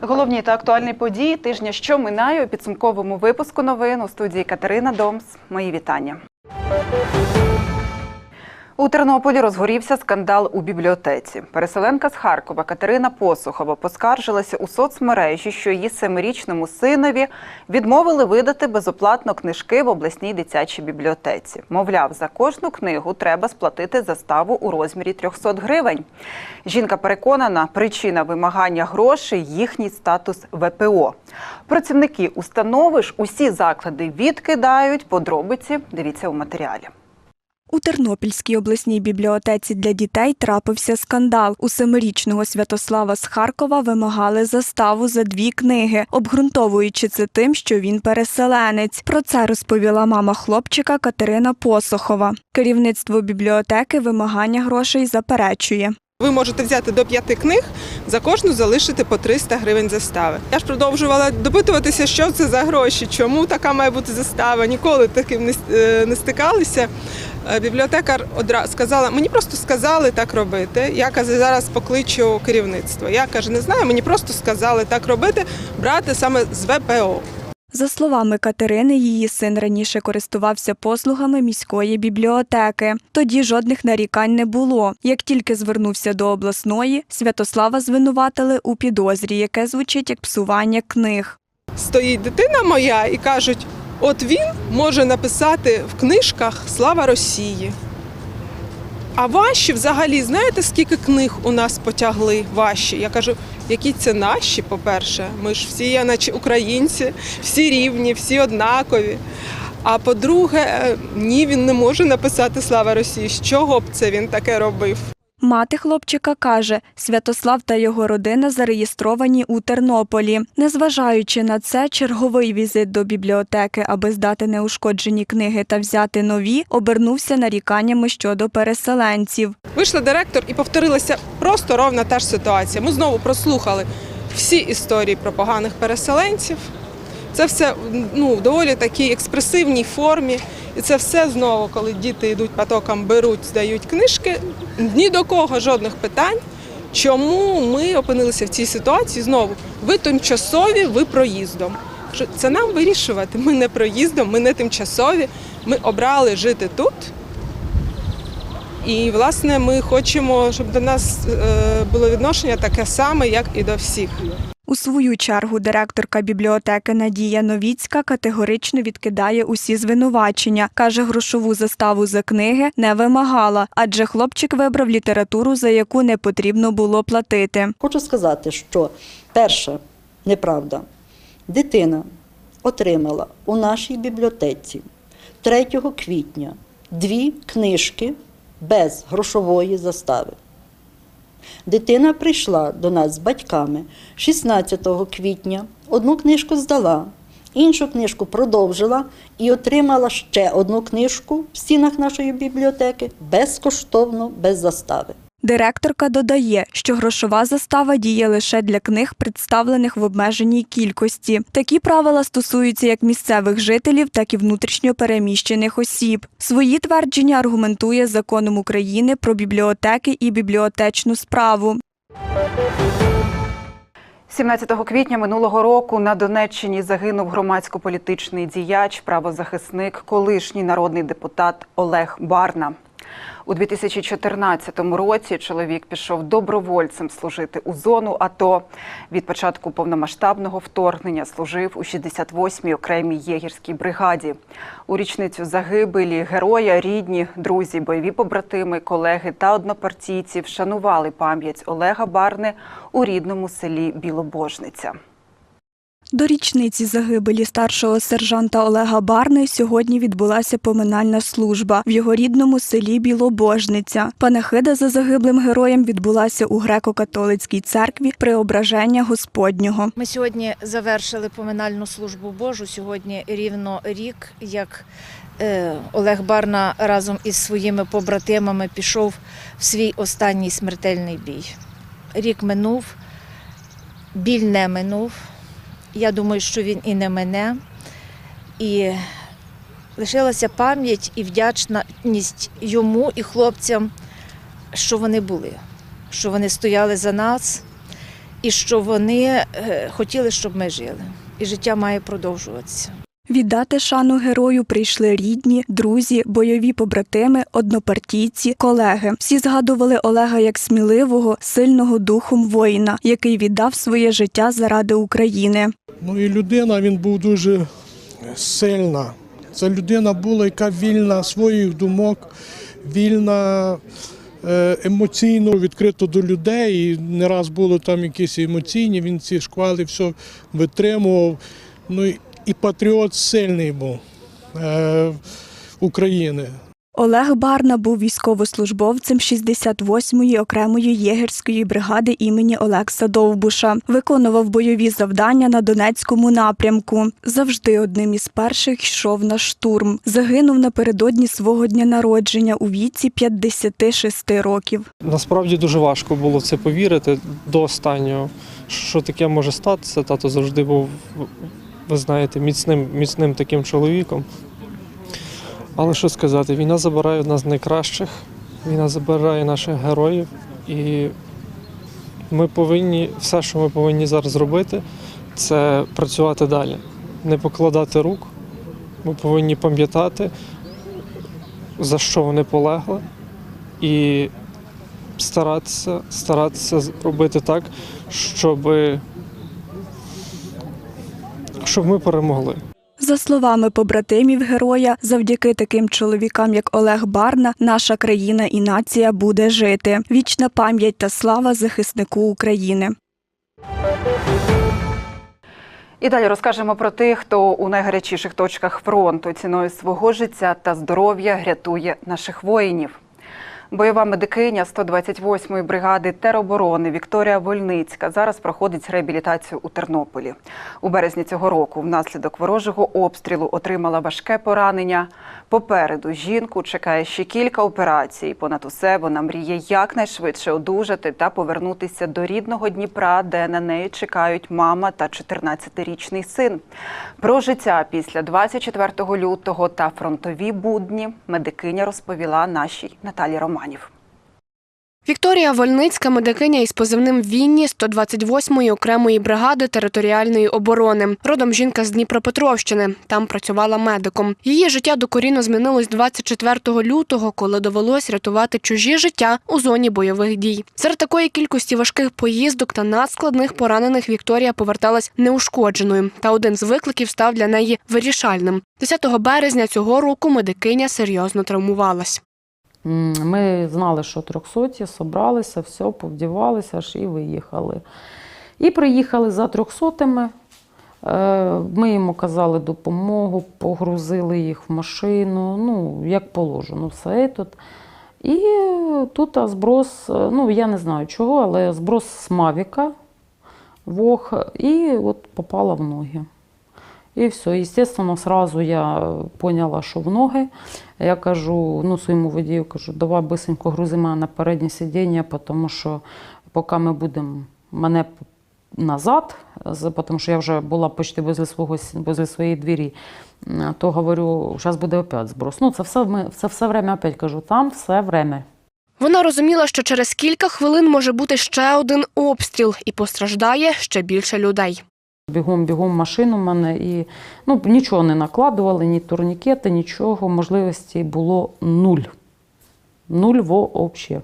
Головні та актуальні події тижня, що минає у підсумковому випуску новин у студії Катерина Домс. Мої вітання. У Тернополі розгорівся скандал у бібліотеці. Переселенка з Харкова Катерина Посухова поскаржилася у соцмережі, що її семирічному синові відмовили видати безоплатно книжки в обласній дитячій бібліотеці. Мовляв, за кожну книгу треба сплатити заставу у розмірі 300 гривень. Жінка переконана, причина вимагання грошей їхній статус ВПО. Працівники установи ж усі заклади відкидають. Подробиці дивіться у матеріалі. У Тернопільській обласній бібліотеці для дітей трапився скандал. У семирічного Святослава з Харкова вимагали заставу за дві книги, обґрунтовуючи це тим, що він переселенець. Про це розповіла мама хлопчика Катерина Посохова. Керівництво бібліотеки вимагання грошей заперечує. Ви можете взяти до п'яти книг, за кожну залишити по 300 гривень застави. Я ж продовжувала допитуватися, що це за гроші, чому така має бути застава. Ніколи таким не, е, стикалися. Е, Бібліотекар одразу сказала, мені просто сказали так робити. Я каже, зараз покличу керівництво. Я каже, не знаю, мені просто сказали так робити, брати саме з ВПО. За словами Катерини, її син раніше користувався послугами міської бібліотеки. Тоді жодних нарікань не було. Як тільки звернувся до обласної, Святослава звинуватили у підозрі, яке звучить як псування книг. Стоїть дитина моя і кажуть, от він може написати в книжках Слава Росії. А ваші взагалі, знаєте, скільки книг у нас потягли ваші? Я кажу, які це наші, по-перше, ми ж всі я наче українці, всі рівні, всі однакові. А по-друге, е, ні, він не може написати Слава Росії. З чого б це він таке робив? Мати хлопчика каже, Святослав та його родина зареєстровані у Тернополі. Незважаючи на це, черговий візит до бібліотеки, аби здати неушкоджені книги та взяти нові, обернувся наріканнями щодо переселенців. Вийшла директор і повторилася просто ровна та ж ситуація. Ми знову прослухали всі історії про поганих переселенців. Це все ну, в доволі такій експресивній формі. І це все знову, коли діти йдуть потоком, беруть, здають книжки. Ні до кого жодних питань. Чому ми опинилися в цій ситуації? Знову ви тимчасові, ви проїздом. Це нам вирішувати. Ми не проїздом, ми не тимчасові. Ми обрали жити тут. І, власне, ми хочемо, щоб до нас е, було відношення таке саме, як і до всіх. У свою чергу директорка бібліотеки Надія Новіцька категорично відкидає усі звинувачення. Каже, грошову заставу за книги не вимагала, адже хлопчик вибрав літературу, за яку не потрібно було платити. Хочу сказати, що перша неправда. Дитина отримала у нашій бібліотеці 3 квітня дві книжки без грошової застави. Дитина прийшла до нас з батьками 16 квітня, одну книжку здала, іншу книжку продовжила і отримала ще одну книжку в стінах нашої бібліотеки безкоштовно, без застави. Директорка додає, що грошова застава діє лише для книг, представлених в обмеженій кількості. Такі правила стосуються як місцевих жителів, так і внутрішньо переміщених осіб. Свої твердження аргументує законом України про бібліотеки і бібліотечну справу. 17 квітня минулого року на Донеччині загинув громадсько-політичний діяч, правозахисник, колишній народний депутат Олег Барна. У 2014 році чоловік пішов добровольцем служити у зону АТО. Від початку повномасштабного вторгнення служив у 68-й окремій єгерській бригаді. У річницю загибелі героя, рідні, друзі, бойові побратими, колеги та однопартійці вшанували пам'ять Олега Барни у рідному селі Білобожниця. До річниці загибелі старшого сержанта Олега Барни сьогодні відбулася поминальна служба в його рідному селі Білобожниця. Панахида за загиблим героєм відбулася у греко-католицькій церкві Преображення Господнього. Ми сьогодні завершили поминальну службу Божу. Сьогодні рівно рік, як е, Олег Барна разом із своїми побратимами пішов в свій останній смертельний бій. рік минув, біль не минув. Я думаю, що він і не мене. І лишилася пам'ять і вдячність йому і хлопцям, що вони були, що вони стояли за нас і що вони е, хотіли, щоб ми жили. І життя має продовжуватися. Віддати шану герою прийшли рідні, друзі, бойові побратими, однопартійці, колеги. Всі згадували Олега як сміливого, сильного духом воїна, який віддав своє життя заради України. Ну і людина він був дуже сильна. Це людина була, яка вільна своїх думок, вільна е, емоційно відкрита до людей. І не раз були там якісь емоційні, він ці шквали все витримував. Ну і- патріот сильний був е, України. Олег Барна був військовослужбовцем 68-ї окремої єгерської бригади імені Олекса Довбуша. Виконував бойові завдання на Донецькому напрямку. Завжди одним із перших йшов на штурм. Загинув напередодні свого дня народження у віці 56 років. Насправді дуже важко було в це повірити до останнього. Що таке може статися? Тато завжди був, ви знаєте, міцним, міцним таким чоловіком. Але що сказати, війна забирає з найкращих, війна забирає наших героїв, і ми повинні, все, що ми повинні зараз зробити, це працювати далі, не покладати рук. Ми повинні пам'ятати, за що вони полегли, і старатися, старатися робити так, щоб, щоб ми перемогли. За словами побратимів героя, завдяки таким чоловікам, як Олег Барна, наша країна і нація буде жити. Вічна пам'ять та слава захиснику України. І далі розкажемо про тих, хто у найгарячіших точках фронту ціною свого життя та здоров'я рятує наших воїнів. Бойова медикиня 128-ї бригади тероборони Вікторія Вольницька зараз проходить реабілітацію у Тернополі. У березні цього року внаслідок ворожого обстрілу отримала важке поранення. Попереду жінку чекає ще кілька операцій. Понад усе вона мріє якнайшвидше одужати та повернутися до рідного Дніпра, де на неї чекають мама та 14-річний син. Про життя після 24 лютого та фронтові будні медикиня розповіла нашій Наталі Романів. Вікторія Вольницька, медикиня із позивним Вінні 128-ї окремої бригади територіальної оборони. Родом жінка з Дніпропетровщини. Там працювала медиком. Її життя докорінно змінилось 24 лютого, коли довелось рятувати чужі життя у зоні бойових дій. Серед такої кількості важких поїздок та надскладних поранених Вікторія поверталась неушкодженою. Та один з викликів став для неї вирішальним. 10 березня цього року медикиня серйозно травмувалась. Ми знали, що трьохсоті, собралися, все, повдівалися аж і виїхали. І приїхали за трьохсотими. Е, Ми їм оказали допомогу, погрузили їх в машину, ну, як положено, все тут. І тут зброс, е, ну я не знаю чого, але зброс з Мавіка, вог, і от попала в ноги. І все. Естественно, сразу я поняла, що в ноги. Я кажу, ну, своєму водію кажу, давай бисенько грузи мене на переднє сидіння, тому що поки ми будемо мене назад, тому що я вже була почти возле, свого, возле своєї двері, то говорю, зараз буде опять зброс. Ну, це все, ми, це все время опять кажу, там все время. Вона розуміла, що через кілька хвилин може бути ще один обстріл і постраждає ще більше людей. Бігом, бігом машину в мене і ну, нічого не накладували, ні турнікети, нічого. Можливості було нуль. Нуль вообще.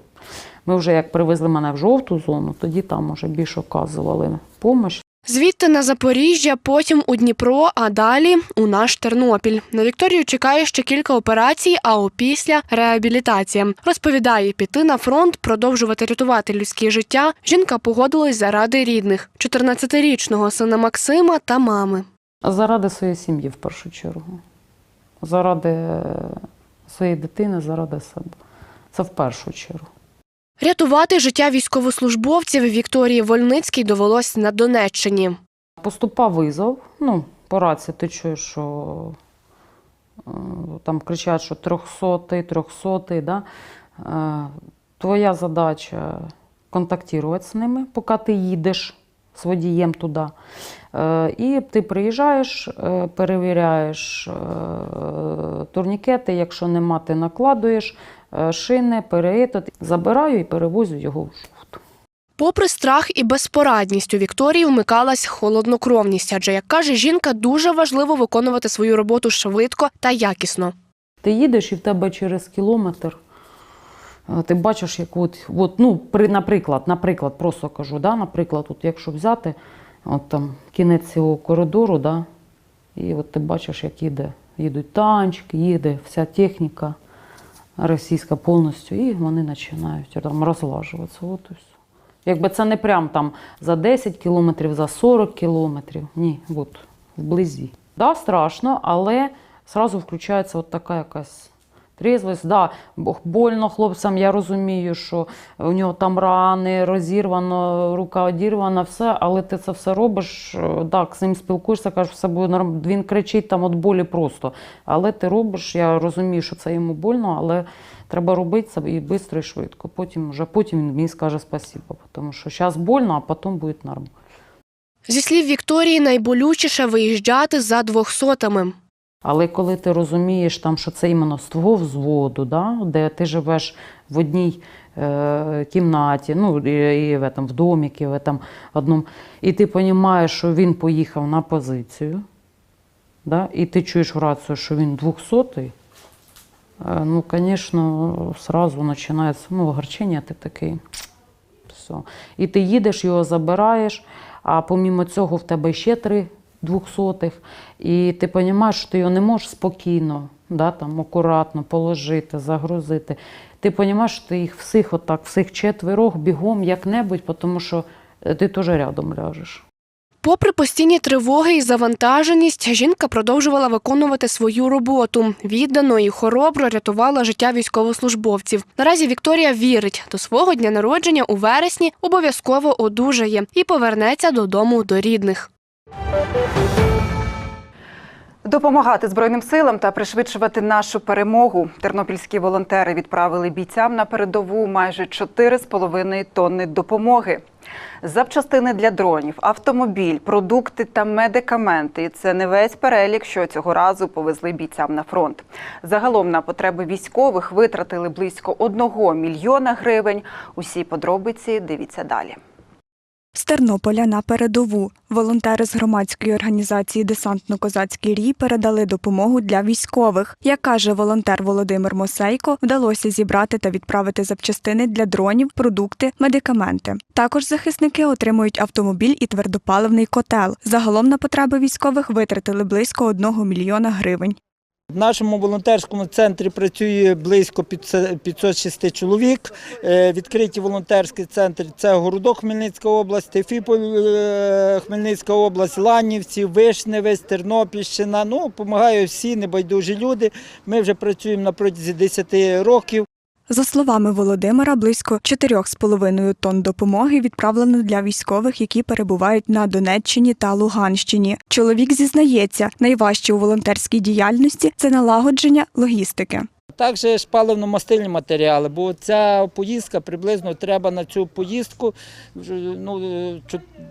Ми вже як привезли мене в жовту зону, тоді там вже більш оказували допомогу. Звідти на Запоріжжя, потім у Дніпро, а далі у наш Тернопіль. На Вікторію чекає ще кілька операцій, а опісля реабілітація. Розповідає, піти на фронт, продовжувати рятувати людське життя. Жінка погодилась заради рідних 14-річного сина Максима та мами. Заради своєї сім'ї в першу чергу. Заради своєї дитини, заради себе. Це в першу чергу. Рятувати життя військовослужбовців Вікторії Вольницькій довелось на Донеччині. Поступав визов. Ну, по рації ти чуєш, що е, там кричать, що трьохсотий, трьохсотий. Да? Е, Твоя задача контактувати з ними, поки ти їдеш з водієм туди. Е, І ти приїжджаєш, перевіряєш турнікети, якщо нема, ти накладуєш шини, переетот. Забираю і перевозю його в шухту. Попри страх і безпорадність, у Вікторії вмикалась холоднокровність, адже, як каже жінка, дуже важливо виконувати свою роботу швидко та якісно. Ти їдеш і в тебе через кілометр. е, Ти бачиш, як от, от ну, при, наприклад, наприклад, просто кажу, да, наприклад, от якщо взяти от там кінець цього коридору, да, і от ти бачиш, як їде, їдуть танчики, їде вся техніка російська повністю, і вони починають там розлажуватися. От і. Якби це не прям там за 10 кілометрів, за 40 кілометрів. Ні, от вблизі. Да, страшно, але зразу включається от така якась трізвость. Да, больно хлопцям, я розумію, що у нього там рани, розірвано, рука одірвана, все, але ти це все робиш, е, так, з ним спілкуєшся, кажеш, все буде нормально. Він кричить там від болі просто. Але ти робиш, я розумію, що це йому больно, але треба робити це і швидко, і швидко. Потім, вже потім він мені скаже спасибо, тому що зараз больно, а потім буде нормально. Зі слів Вікторії, найболючіше виїжджати за двохсотами. Але коли ти розумієш, там, що це іменно з твого взводу, да, де ти живеш в одній е, кімнаті, ну і, і в, этом, в доміки, в этом одному, і ти розумієш, що він поїхав на позицію, да, і ти чуєш в рацію, що він 200-й, е, ну, звісно, сразу починається ну, огорчення, ти такий. Все. І ти їдеш, його забираєш, а помімо цього в тебе ще три двохсотих. І ти розумієш, що ти його не можеш спокійно, да, там, акуратно положити, загрузити. Ти розумієш, що ти їх всіх отак, всіх четверох бігом як-небудь, тому що е, ти теж рядом ляжеш. Попри постійні тривоги і завантаженість, жінка продовжувала виконувати свою роботу. Віддано і хоробро рятувала життя військовослужбовців. Наразі Вікторія вірить, до свого дня народження у вересні обов'язково одужає і повернеться додому до рідних. Допомагати Збройним силам та пришвидшувати нашу перемогу. Тернопільські волонтери відправили бійцям на передову майже 4,5 тонни допомоги. Запчастини для дронів, автомобіль, продукти та медикаменти. Це не весь перелік, що цього разу повезли бійцям на фронт. Загалом на потреби військових витратили близько 1 мільйона гривень. Усі подробиці дивіться далі. З Тернополя на передову волонтери з громадської організації Десантно-козацький рій передали допомогу для військових. Як каже волонтер Володимир Мосейко, вдалося зібрати та відправити запчастини для дронів, продукти, медикаменти. Також захисники отримують автомобіль і твердопаливний котел. Загалом на потреби військових витратили близько 1 мільйона гривень. В нашому волонтерському центрі працює близько 506 чоловік. Е, Відкриті волонтерські центри це Городок Хмельницька область, Тефіполь е, Хмельницька область, Ланівці, Вишневець, Тернопільщина. Ну, допомагають всі небайдужі люди. Ми вже працюємо на протязі 10 років. За словами Володимира, близько 4,5 тонн допомоги відправлено для військових, які перебувають на Донеччині та Луганщині. Чоловік зізнається, найважче у волонтерській діяльності це налагодження логістики. Також паливно-мастильні матеріали, бо ця поїздка приблизно треба на цю поїздку ну,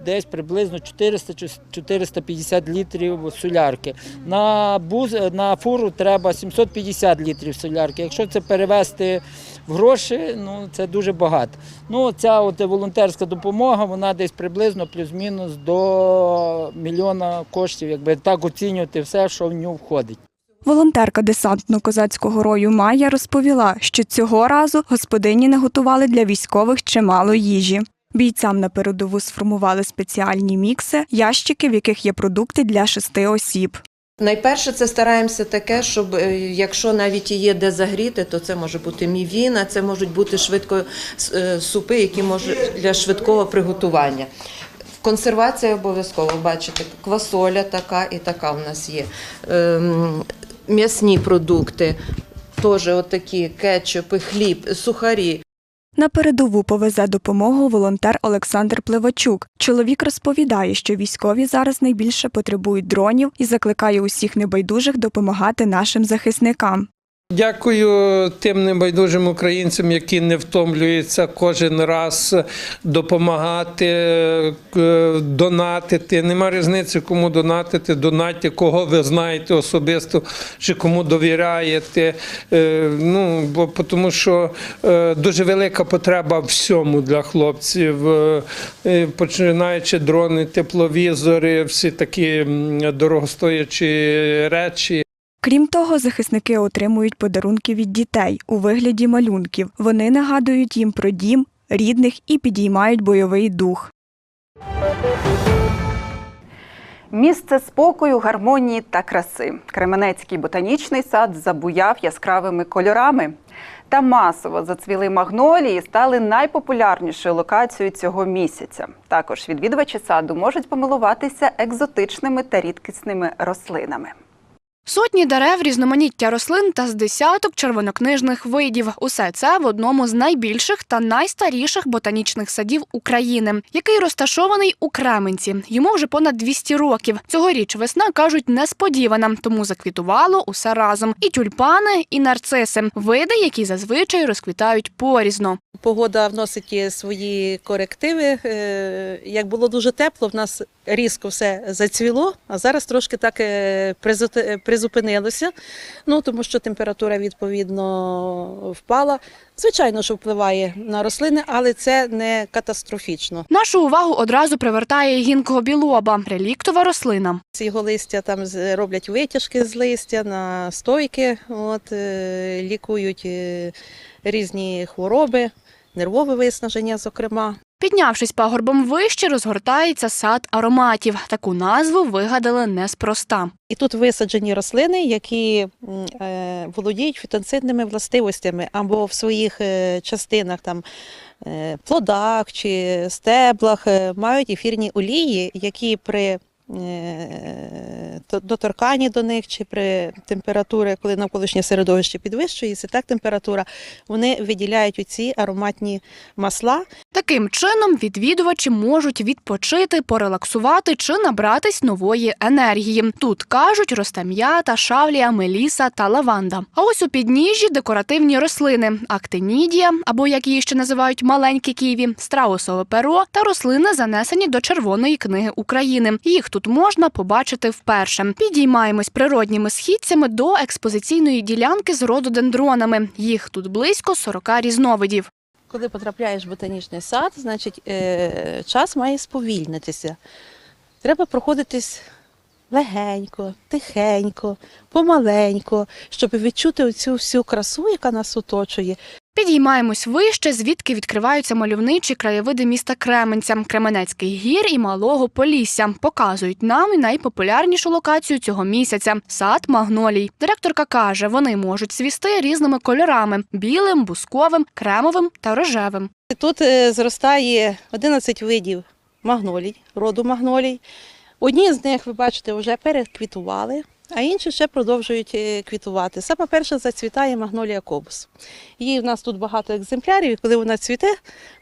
десь приблизно 400-450 літрів солярки. На, буз, на фуру треба 750 літрів солярки. Якщо це перевести в гроші, ну, це дуже багато. Ну, ця от волонтерська допомога, вона десь приблизно плюс-мінус до мільйона коштів, якби так оцінювати все, що в нього входить. Волонтерка десантно-козацького рою Майя розповіла, що цього разу господині наготували для військових чимало їжі. Бійцям на передову сформували спеціальні мікси, ящики, в яких є продукти для шести осіб. Найперше, це стараємося таке, щоб е, якщо навіть є де загріти, то це може бути мівіна, це можуть бути швидко е, супи, які можуть для швидкого приготування. Консервація обов'язково, бачите, квасоля така і така в нас є. М'ясні продукти, теж отакі кетчупи, хліб, сухарі. На передову повезе допомогу волонтер Олександр Плевачук. Чоловік розповідає, що військові зараз найбільше потребують дронів і закликає усіх небайдужих допомагати нашим захисникам. Дякую тим небайдужим українцям, які не втомлюються кожен раз допомагати, е, донатити. Нема різниці, кому донатити, донатьте, кого ви знаєте особисто, чи кому довіряєте. Е, Ну, бо тому що е, дуже велика потреба всьому для хлопців, починаючи дрони, тепловізори, всі такі дорогостоячі речі. Крім того, захисники отримують подарунки від дітей у вигляді малюнків. Вони нагадують їм про дім, рідних і підіймають бойовий дух. Місце спокою, гармонії та краси. Кременецький ботанічний сад забуяв яскравими кольорами. Та масово зацвіли магнолії стали найпопулярнішою локацією цього місяця. Також відвідувачі саду можуть помилуватися екзотичними та рідкісними рослинами. Сотні дерев, різноманіття рослин та з десяток червонокнижних видів. Усе це в одному з найбільших та найстаріших ботанічних садів України, який розташований у Кременці. Йому вже понад 200 років. Цьогоріч весна кажуть несподівана, тому заквітувало усе разом: і тюльпани, і нарциси види, які зазвичай розквітають порізно. Погода вносить свої корективи. Е, Як було дуже тепло, в нас різко все зацвіло, а зараз трошки так е, призу- призупинилося. Ну тому що температура відповідно впала. Звичайно, що впливає на рослини, але це не катастрофічно. Нашу увагу одразу привертає гінкого білоба, реліктова рослина. З його листя там роблять витяжки з листя на стойки, от, е, лікують е, різні хвороби, нервове виснаження, зокрема. Піднявшись пагорбом вище, розгортається сад ароматів. Таку назву вигадали неспроста. І тут висаджені рослини, які е, володіють фітонцидними властивостями або в своїх е, частинах, там е, плодах чи стеблах, мають ефірні олії, які при доторканні до них чи при температурі, коли навколишнє середовище підвищується, так температура, вони виділяють оці ароматні масла, Таким чином відвідувачі можуть відпочити, порелаксувати чи набратись нової енергії. Тут кажуть росте м'ята, шавлія, меліса та лаванда. А ось у підніжжі декоративні рослини: актинідія, або як її ще називають маленькі ківі, страусове перо та рослини, занесені до Червоної книги України. Їх тут можна побачити вперше. Підіймаємось природніми східцями до експозиційної ділянки з рододендронами. Їх тут близько 40 різновидів. Коли потрапляєш в ботанічний сад, значить е, час має сповільнитися. Треба проходитись легенько, тихенько, помаленько, щоб відчути цю всю красу, яка нас оточує. Підіймаємось вище, звідки відкриваються мальовничі краєвиди міста Кременця, Кременецький гір і Малого Полісся. Показують нам і найпопулярнішу локацію цього місяця сад магнолій. Директорка каже, вони можуть свісти різними кольорами: білим, бусковим, кремовим та рожевим. Тут е, зростає 11 видів магнолій, роду магнолій. Одні з них, ви бачите, вже переквітували, а інші ще продовжують е, квітувати. Саме перша зацвітає магнолія кобус. Її в нас тут багато екземплярів, і коли вона цвіте,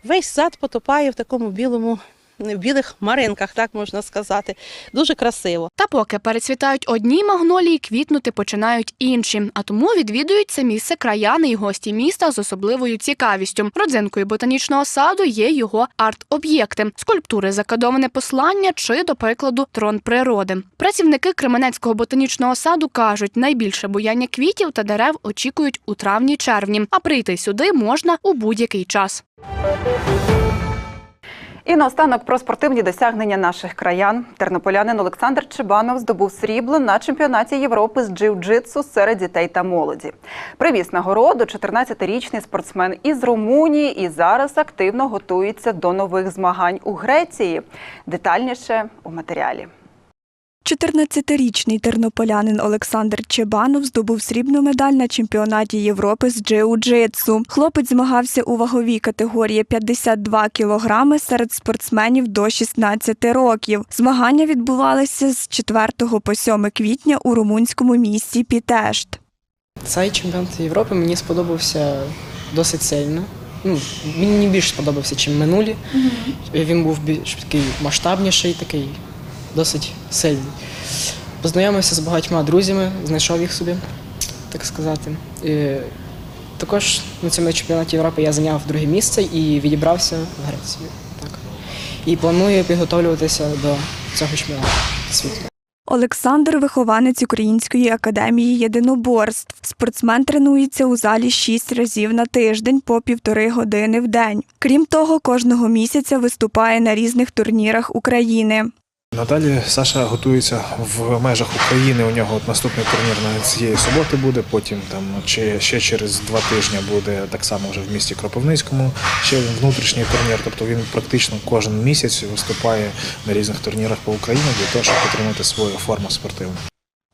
весь сад потопає в такому білому, в білих маринках, так можна сказати. Дуже красиво. Та поки перецвітають одні магнолії, квітнути починають інші. А тому відвідують це місце краяни і гості міста з особливою цікавістю. Родзинкою ботанічного саду є його арт-об'єкти, скульптури, закодоване послання чи, до прикладу, трон природи. Працівники Кременецького ботанічного саду кажуть, найбільше буяння квітів та дерев очікують у травні-червні, а прийти сюди можна у будь-який час. І наостанок про спортивні досягнення наших краян. Тернополянин Олександр Чебанов здобув срібло на чемпіонаті Європи з джиу-джитсу серед дітей та молоді. Привіз нагороду 14-річний спортсмен із Румунії і зараз активно готується до нових змагань у Греції. Детальніше у матеріалі. 14-річний тернополянин Олександр Чебанов здобув срібну медаль на чемпіонаті Європи з джиу-джитсу. Хлопець змагався у ваговій категорії 52 кілограми серед спортсменів до 16 років. Змагання відбувалися з 4 по 7 квітня у румунському місті Пітешт. Цей чемпіонат Європи мені сподобався досить сильно. Ну, мені більше сподобався, ніж минулі. Він був більш такий масштабніший, такий досить сильний. Познайомився з багатьма друзями, знайшов їх собі. так сказати. І також на цьому чемпіонаті Європи я зайняв друге місце і відібрався в Грецію. Так. І планую підготовлюватися до цього чемпіонату світу. Олександр вихованець Української академії єдиноборств. Спортсмен тренується у залі шість разів на тиждень по півтори години в день. Крім того, кожного місяця виступає на різних турнірах України. Надалі Саша готується в межах України. У нього от наступний турнір на цієї суботи буде. Потім там чи ще через два тижні буде так само вже в місті Кропивницькому. Ще внутрішній турнір. Тобто він практично кожен місяць виступає на різних турнірах по Україні для того, щоб отримати свою форму спортивну.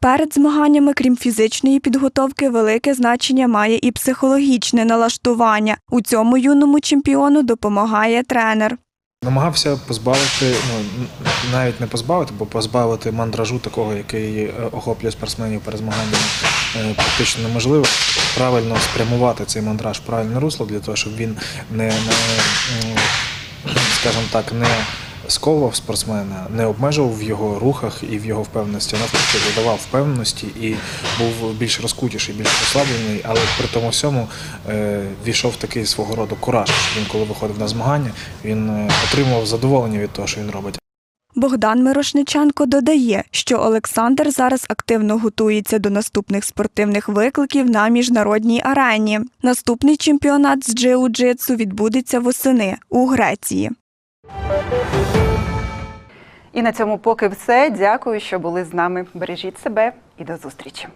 Перед змаганнями, крім фізичної підготовки, велике значення має і психологічне налаштування. У цьому юному чемпіону допомагає тренер. Намагався позбавити, ну навіть не позбавити, бо позбавити мандражу такого, який е, охоплює спортсменів перед змаганнями, е, практично неможливо. Правильно спрямувати цей мандраж в правильне русло для того, щоб він не, не скажімо так, не сковував спортсмена, не обмежував в його рухах і в його впевненості, навпаки додавав впевненості і був більш розкутіший, більш розслаблений, але при тому всьому е, війшов такий свого роду кураж. Він, коли виходив на змагання, він е, отримував задоволення від того, що він робить. Богдан Мирошниченко додає, що Олександр зараз активно готується до наступних спортивних викликів на міжнародній арені. Наступний чемпіонат з джиу-джитсу відбудеться восени у Греції. І на цьому поки все. Дякую, що були з нами. Бережіть себе і до зустрічі.